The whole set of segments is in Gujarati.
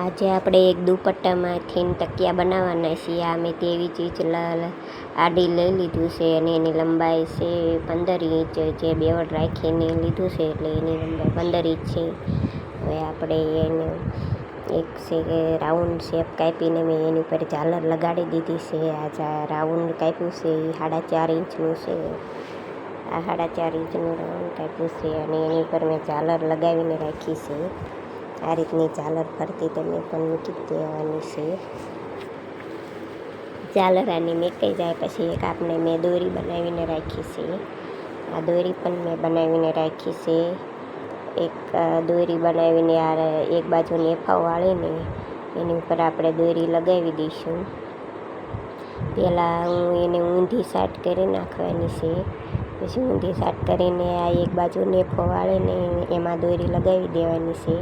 આજે આપણે એક દુપટ્ટામાંથી તકિયા બનાવવાના છીએ. આ મેં તેવી ચીજ આડી લઈ લીધું છે અને એની લંબાઈ છે પંદર ઇંચ. જે બેવડ રાખીને લીધું છે એટલે એની લંબાઈ પંદર ઇંચ છે. હવે આપણે એને એક છે કે રાઉન્ડ શેપ કાપીને મેં એની ઉપર ઝાલર લગાડી દીધી છે. આ રાઉન્ડ કાપ્યું છે એ સાડા ચાર ઇંચનું છે. આ સાડા ચાર ઇંચનું રાઉન્ડ કાપ્યું છે અને એની ઉપર મેં ઝાલર લગાવીને રાખી છે. આ રીતની ઝાલર ફરતી તમે પણ મૂકી દેવાની છે. ઝાલર આની જાય પછી એક આપણે મેં દોરી બનાવીને રાખી છે. આ દોરી પણ મેં બનાવીને રાખી છે. એક દોરી બનાવીને આ એક બાજુ નેફા વાળીને એની ઉપર આપણે દોરી લગાવી દઈશું. પહેલાં હું એને ઊંધી સાટ કરી નાખવાની છે. પછી ઊંધી સાટ કરીને આ એક બાજુ નેફો વાળીને એમાં દોરી લગાવી દેવાની છે.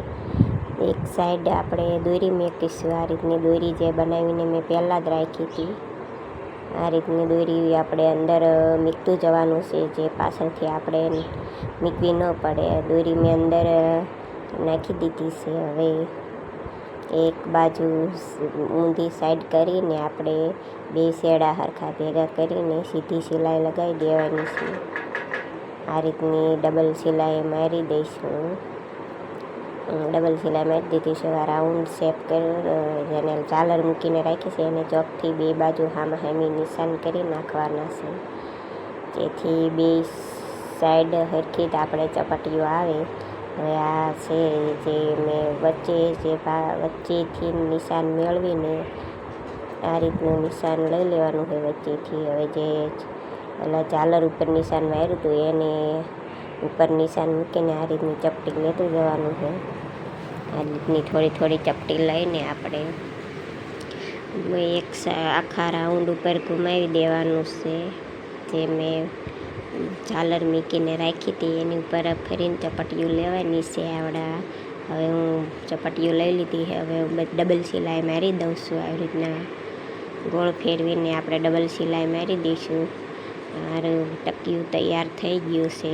એક સાઈડ આપણે દોરી મેકીશું. આ રીતની દોરી જે બનાવીને મેં પહેલાં જ રાખી હતી. આ રીતની દોરી આપણે અંદર મીકતું જવાનું છે. જે પાછળથી આપણે મીકવી ન પડે. દોરી મેં અંદર નાખી દીધી છે. હવે એક બાજુ ઊંધી સાઈડ કરીને આપણે બે શેડા હરખા ભેગા કરીને સીધી સિલાઈ લગાવી દેવાની છે. આ રીતની ડબલ સિલાઈ મારી દઈશું. ડબલ સિલાઈ મારી દીધી છે. રાઉન્ડ શેપ કરી જેને ઝાલર મૂકીને રાખી છે, એને ચોકથી બે બાજુ હામાં હામી નિશાન કરી નાખવાના છે. જેથી બે સાઈડ હરખી જ આપણે ચપાટીઓ આવે. હવે આ છે જે મેં વચ્ચે જે વચ્ચેથી નિશાન મેળવીને આ રીતનું નિશાન લઈ લેવાનું હોય વચ્ચેથી. હવે જે પેલા ઝાલર ઉપર નિશાન માર્યું હતું, એને ઉપર નિશાન મૂકીને આ રીતની ચપટી લેતું જવાનું છે. આ રીતની થોડી થોડી ચપટી લઈને આપણે એક આખા રાઉન્ડ ઉપર ઘુમાવી દેવાનું છે. જે મેં ઝાલર મૂકીને રાખી હતી, એની ઉપર ફરીને ચપટીયું લેવાની છે આવડા. હવે હું ચપટીયું લઈ લીધી હવે ડબલ સિલાઈ મારી દઉં છું આવી રીતના. ગોળ ફેરવીને આપણે ડબલ સિલાઈ મારી દઈશું. મારું ટકિયું તૈયાર થઈ ગયું છે.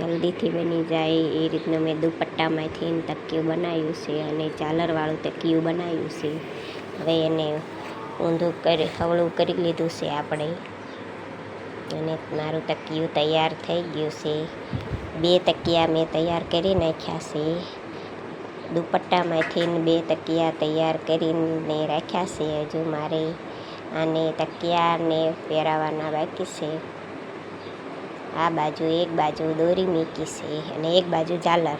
જલ્દીથી બની જાય. એ રીતનું મેં દુપટ્ટામાંથી તકિયું બનાવ્યું છે અને ઝાલરવાળું તકિયું બનાવ્યું છે. હવે એને ઊંધું કરી, હવળું કરી લીધું છે આપણે. અને મારું તકિયું તૈયાર થઈ ગયું છે. બે તકિયા મેં તૈયાર કરી નાખ્યા છે. દુપટ્ટામાંથી બે તકિયા તૈયાર કરીને રાખ્યા છે. હજુ મારે આને તકિયાને પહેરાવવાના બાકી છે. આ બાજુ એક બાજુ દોરી મીકી છે અને એક બાજુ ઝાલર.